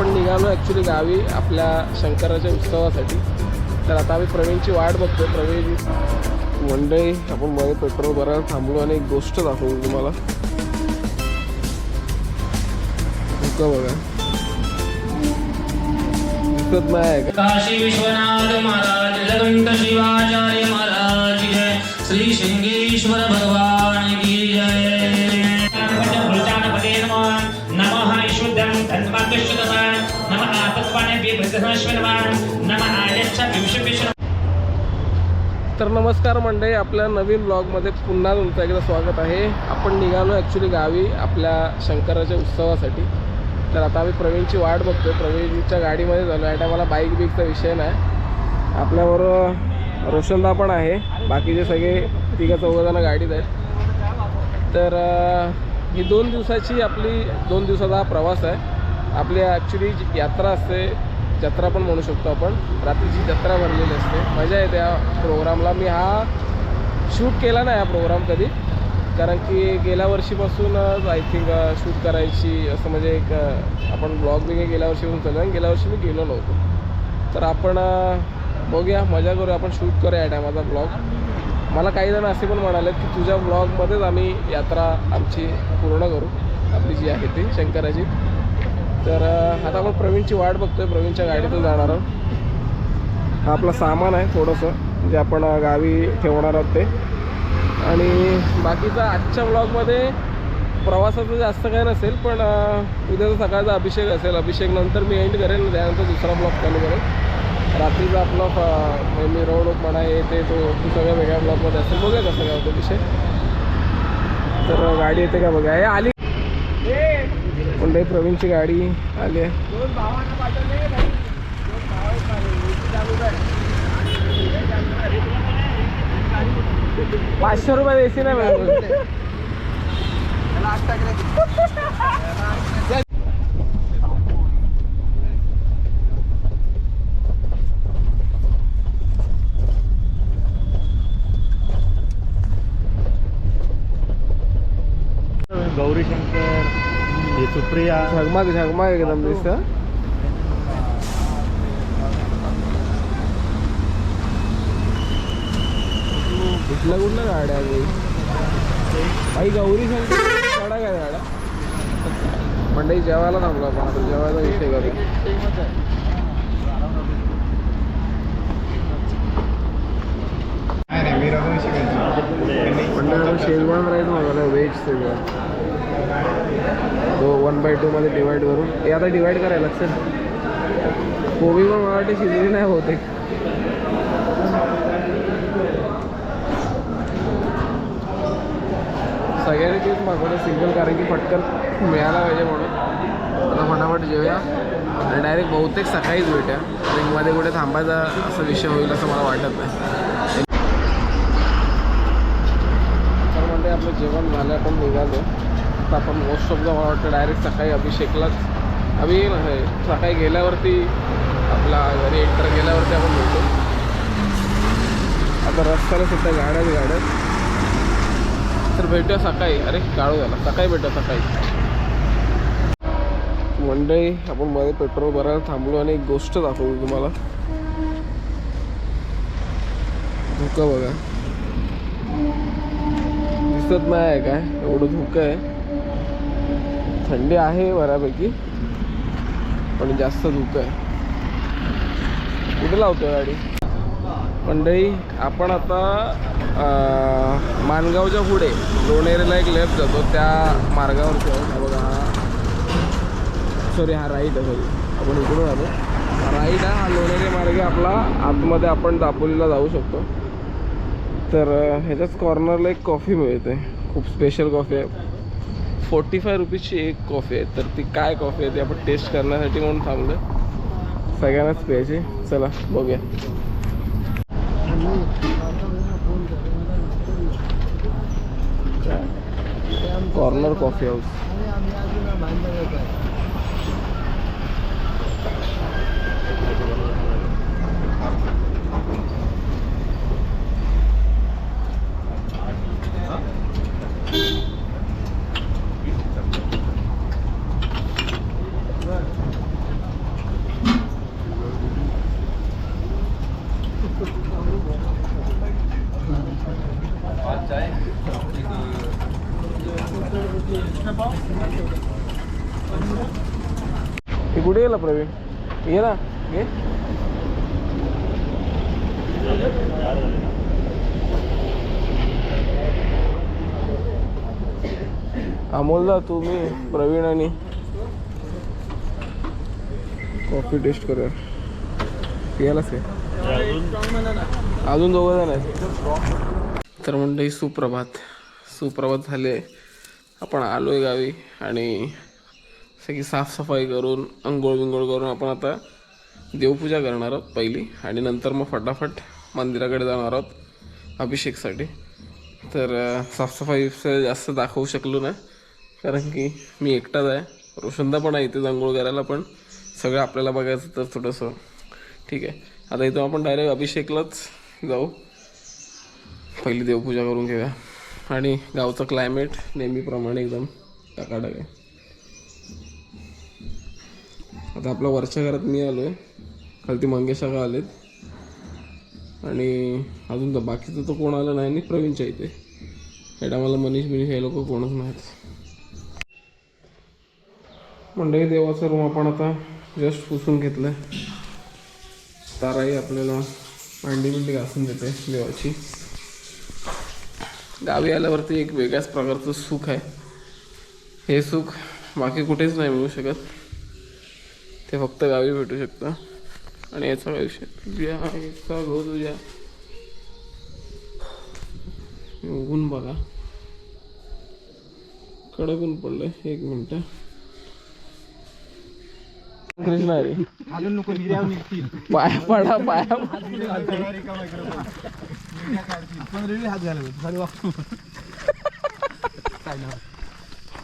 आपण निघालो ॲक्च्युली गावी आपल्या शंकराच्या उत्सवासाठी. तर आता आम्ही प्रवीणची वाट बघतो प्रवीण मंडे आपण मध्ये पेट्रोल भरायला थांबलो आणि एक गोष्ट दाखवू तुम्हाला. धुकं बघा. दिसत नाही काशी विश्वनाथ महाराज जगंत शिवाचार्य महाराज श्री शिंगेश्वर भगवान. तर नमस्कार मंडळी आपल्या नवीन ब्लॉगमध्ये पुन्हा तुमचं एकदा स्वागत आहे. आपण निघालो ॲक्च्युली गावी आपल्या शंकराच्या उत्सवासाठी. तर आता आम्ही प्रवीणची वाट बघतोय. प्रवीणच्या गाडीमध्ये झालो या टायमाला बाईक बिकचा विषय नाही. आपल्याबरोबर रोशनदा पण आहे. बाकीचे सगळे तिघं चौघजणं गाडीत आहेत. तर ही दोन दिवसाची आपली दोन दिवसाचा प्रवास आहे. आपली ॲक्च्युली यात्रा असते जत्रा पण म्हणू शकतो आपण. रात्रीची जत्रा भरलेली असते. मजा येते या प्रोग्रामला. मी हा शूट केला नाही हा प्रोग्राम कधी. कारण की गेल्या वर्षीपासूनच आय थिंक शूट करायची असं म्हणजे एक आपण ब्लॉग बी गेल्या वर्षीपासून चालू आणि गेल्या वर्षी मी गेलो नव्हतो. तर आपण बघूया मजा करूया. आपण शूट करूया या टायमाचा ब्लॉग. मला काही जण असे पण म्हणाले की तुझ्या ब्लॉगमध्येच आम्ही यात्रा आमची पूर्ण करू. आपली जी आहे ती शंकराची. तर आता आपण प्रवीणची वाट बघतोय. प्रवीणच्या गाडीतून जाणार आहोत. हा आपला सामान आहे थोडंसं जे आपण गावी ठेवणार आहोत ते. आणि बाकीचा आजच्या ब्लॉगमध्ये प्रवासाचं जास्त काय नसेल पण उद्याचा सकाळचा अभिषेक असेल. अभिषेक नंतर मी एंड करेन त्यानंतर दुसरा ब्लॉग चालू करेन. रात्रीचा आपला मी रोड म्हणा येते ते तो सगळ्या वेगळ्या ब्लॉगमध्ये असेल. बघूया कसं काय होतं विषय तर गाडी येते का बघा हे आली पण प्रवीणची गाडी आली आहे. पाचशे रुपये एसी नाही मिळत सुप्रिया झगमाग झगमाग एकदम दिसतं कुठल्या कुठल्या गाड्या आहे काही गौरी गाड्या काय गाड्या मंडई जेवायला थांबलो आपण आता जेवायचा विषय करू मंडळ शेजवान राईस मागवला व्हेज शेजवान तो वन बाय टूमध्ये डिवाईड करून. हे आता डिवाईड करायला लागतं. कोबी पण मला वाटते शिजली नाही बहुतेक. सगळ्यांनी तेच मागवलं सिंगल कारण की पटकन मिळायला पाहिजे म्हणून. आता फटाफट जेवूया. आणि डायरेक्ट बहुतेक सकाळीच भेटूया. रिंगमध्ये कुठे थांबायचा असा विषय होईल असं मला वाटत नाही. तर म्हणजे आपलं जेवण झालं आपण निघालो. तर आपण मोस्ट ऑफ द मला वाटतं डायरेक्ट सकाळी अभिषेकलाच. अभि सकाळी गेल्यावरती आपला घरी एंटर गेल्यावरती आपण भेटू आता रस्त्याला सुद्धा गाड्याच गाड्या तर भेटूया सकाळी. अरे काळू झाला. सकाळी भेटूया सकाळी. मंडई आपण मध्ये पेट्रोल भरायला थांबलो आणि एक गोष्ट दाखवू तुम्हाला. धुकं बघा. दिसत नाही आहे काय? एवढं धुकं आहे. थंडी आहे बऱ्यापैकी पण जास्त धुकं आहे. कुठे लावतोय गाडी? मंडई आपण आता मानगावच्या पुढे लोणेरेला एक लेफ्ट जातो त्या मार्गावरती आहे. बघा हा. सॉरी हा राईट आहे सॉरी आपण इकडून आलो. राईट आहे हा लोणेरे मार्ग आपला आतमध्ये आपण दापोलीला जाऊ शकतो. तर ह्याच्याच कॉर्नरला एक कॉफी मिळते. खूप स्पेशल कॉफी आहे. फोर्टी फाय रुपीजची एक कॉफी आहे. तर ती काय कॉफी आहे ती आपण टेस्ट करण्यासाठी म्हणून थांबलो सगळ्यांनाच प्यायची. चला बघूया. कॉर्नर कॉफी हाऊस हे कुठे गेला प्रवीण ये ना घे अमोलदा तुम्ही प्रवीण आणि कॉफी टेस्ट करूया पियालाच आहे अजून दोघं जण आहेत तर मंडळी सुप्रभात. सुप्रभात झाले. आपण आलो आहे गावी आणि सगळी साफसफाई करून अंघोळ विंघोळ करून आपण आता देवपूजा करणार आहोत पहिली. आणि नंतर मग फटाफट मंदिराकडे जाणार आहोत अभिषेकसाठी. तर साफसफाईचं साफसफाई जास्त दाखवू शकलो ना कारण की मी एकटाच आहे. रोशनदा पण आहे इथे आंघोळ करायला पण सगळं आपल्याला बघायचं तर थोडंसं ठीक आहे. आता इथं आपण डायरेक्ट अभिषेकलाच जाऊ. पहिली देवपूजा करून घेऊया. आणि गावचं क्लायमेट नेहमीप्रमाणे एकदम टकाटक आहे. आता आपल्या वरच्या घरात मी आलो आहे खालती मंगेशा का आलेत. आणि अजून तर बाकीचं तर कोण आलं नाही आणि प्रवीणच्या इथे. या टायमाला मनीष बिनीष हे लोक कोणच नाहीत. मंडळी देवाचा रूम आपण आता जस्ट पुसून घेतलं ताराही आपल्याला भांडी बिंडी घासून देते देवाची. गावी आल्यावरती एक वेगळ्याच प्रकारचं सुख आहे. हे सुख बाकी कुठेच नाही मिळू शकत. ते फक्त गावी भेटू शकतं. आणि याचा काय विषय तुझ्या याचा गो तुझ्या. ऊन बघा. कडक ऊन पडलंय. एक मिनिट. कृष्णा रे. पाया पडा पाया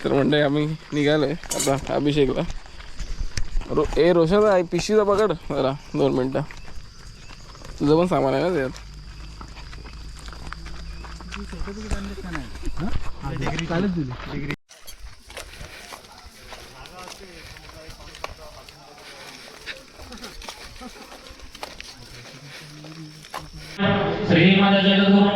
तर म्हणजे आम्ही निघालोय. आता अभिषेकला. रो ए रोशन आई पिशवीचा पकड जरा दोन मिनटं. तुझं पण सामान आहे ना त्यात श्रीमद जगद्गुरुमूल पंचाचार्य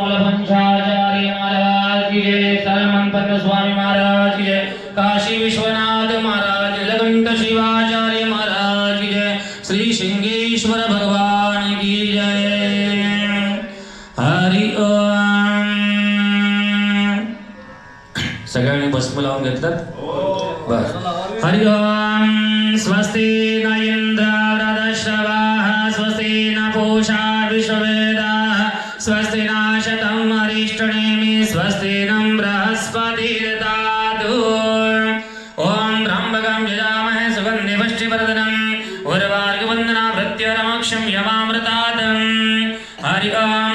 सगळ्यांनी भस्म लावून घेतलं बस हरि ओम स्वस्ति न इंद्र वृदश्रवाः स्वस्ति न पूषा विश्ववेदाः स्वस्ति नाशतं अरिष्टनेमि स्वस्ति नं बृहस्पतिर्ददातु ॐ त्र्यम्बकं यजामहे सुगन्धि पुष्टिवर्धनम् उर्वार्गवन्दना भृत्यरमक्षं यमामृतादम् हरि ओं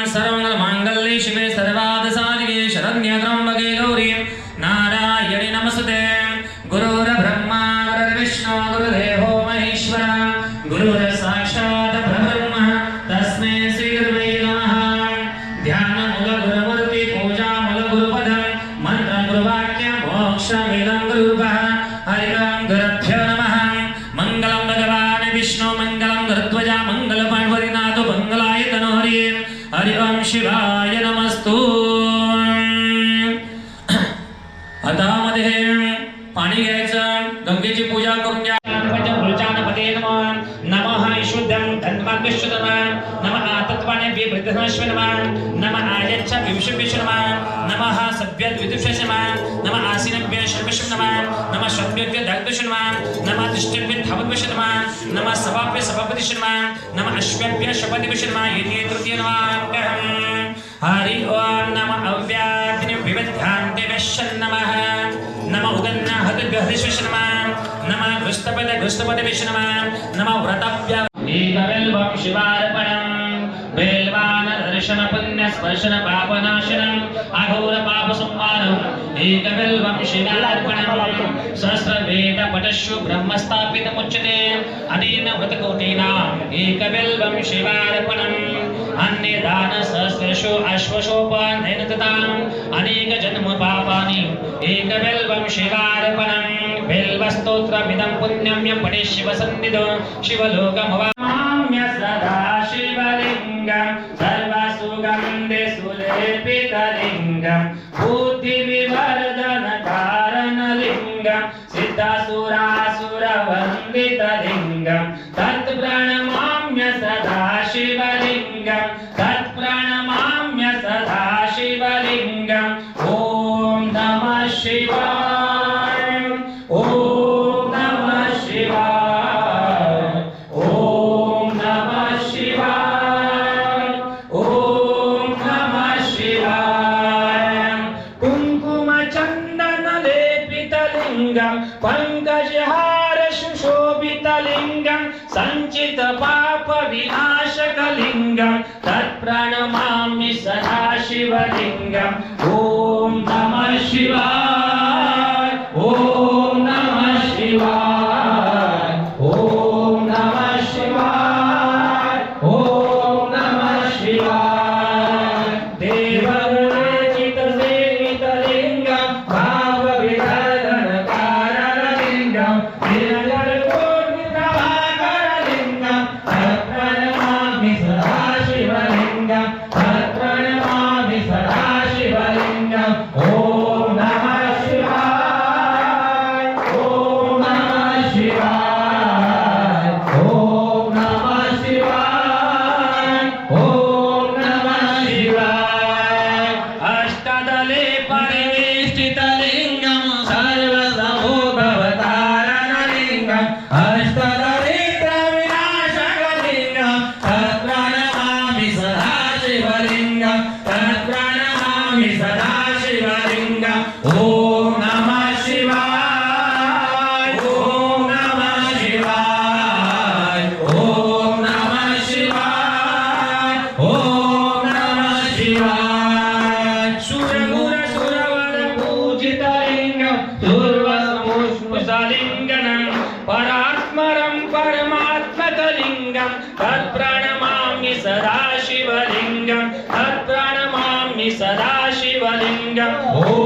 नमः शब्देभ्य दग्धश नमः नमः दृष्टिभ्य धावद्वश नमः सभाभ्य सभापतिश नमः नमः अश्वभ्य शपतिवश ये येते तृतीय नमः हरि ओम नम अव्याधिनि विविध्यान्ते वश्यन् नमः। नमः उदन्नाहतगहृश्वश नमः नमः घृष्टपद घृष्टपद विश नमः नमः व्रतव्य एकबिल्वं దర్శన పుణ్య స్పర్శన పాపనాశనం అఘోర పాప సంహారం ఏకబిల్ వంశినార్పణం సహస్రవేద పటశు బ్రహ్మ స్థాపితముచ్యతే అదీన వ్రతకోటిన ఏకబిల్ వంశివార్పణం అన్ని దాన సహస్రషు అశ్వశోపాధైన కృతాం అనేక జన్మ పాపాని ఏకబిల్ వంశివార్పణం బిల్వ స్తోత్రమిదం పుణ్యం శివ సన్నిధో శివలోకమవామ్య సదా శివలింగం కలింగం బుద్ధి విమల कुङ्कुमचन्दनलेपितलिङ्गं पङ्कजहार सुशोभितलिङ्गं सञ्चित पापविनाशकलिङ्गं तत्प्रणमामि सदा शिवलिङ्गम् ॐ नमः शिवाय। तत्प्रणमामि सदा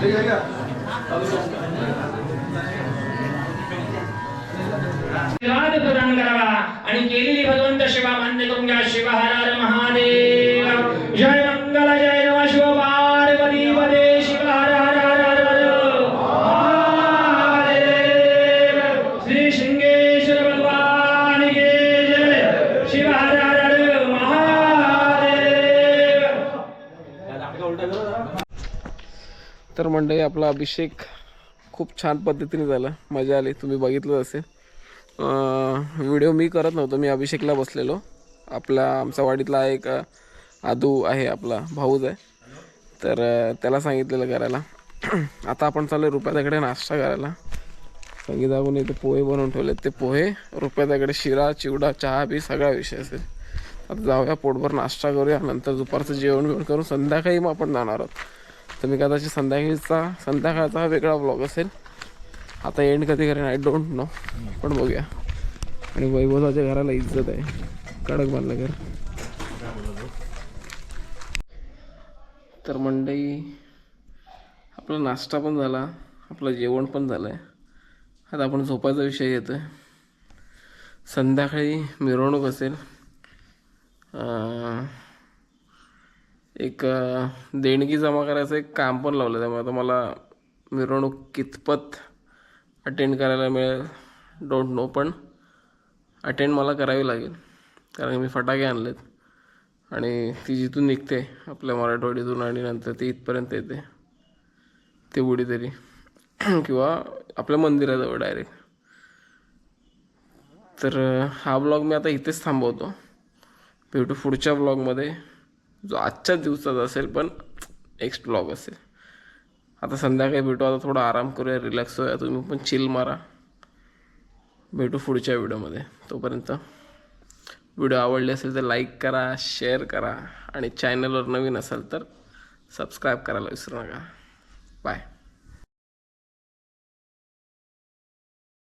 Gel gel gel. तर मंडळी आपला अभिषेक खूप छान पद्धतीने झाला. मजा आली. तुम्ही बघितलं असेल. व्हिडिओ मी करत नव्हतो. मी अभिषेकला बसलेलो. आपला आमचा वाडीतला एक आदू आहे आपला भाऊज आहे. तर त्याला सांगितलेलं करायला. आता आपण चालू रुपयाच्याकडे नाश्ता करायला. संगीताकडून इथे पोहे बनवून ठेवलेत. ते पोहे रुपयाच्याकडे शिरा चिवडा चहा बी सगळा विषय असेल. आता जाऊया पोटभर नाश्ता करूया. नंतर दुपारचं जेवण बिवण करून संध्याकाळी मग आपण जाणार आहोत. तर मी कदाचित संध्याकाळीचा संध्याकाळचा हा वेगळा ब्लॉग असेल. आता एंड कधी करेन आय डोंट नो पण बघूया. आणि वैभवाच्या घराला इज्जत आहे. कडक बांधलं घर तर मंडई आपला नाश्ता पण झाला. आपलं जेवण पण झालं आहे आता आपण झोपायचा विषय येतो आहे संध्याकाळी मिरवणूक असेल. एक देणगी जमा करायचं एक काम पण लावलं त्यामुळे आता मला मिरवणूक कितपत अटेंड करायला मिळेल डोंट नो पण अटेंड मला करावी लागेल. कारण मी फटाके आणलेत आणि ती जिथून निघते आपल्या मराठवाडीतून आणि नंतर ती इथपर्यंत येते. ते बुडी तरी. किंवा आपल्या मंदिराजवळ डायरेक्ट तर हा ब्लॉग मी आता इथेच थांबवतो. भेटू पुढच्या ब्लॉगमध्ये. जो आजच्याच दिवसाचा असेल पण नेक्स्ट ब्लॉग असेल. आता संध्याकाळी भेटू आता थोडा आराम करूया रिलॅक्स होऊया. तुम्ही पण चिल मारा. भेटू पुढच्या व्हिडिओमध्ये. तोपर्यंत व्हिडिओ आवडले असेल तर लाईक करा शेअर करा. आणि चॅनलवर नवीन असाल तर सबस्क्राईब करायला विसरू नका. बाय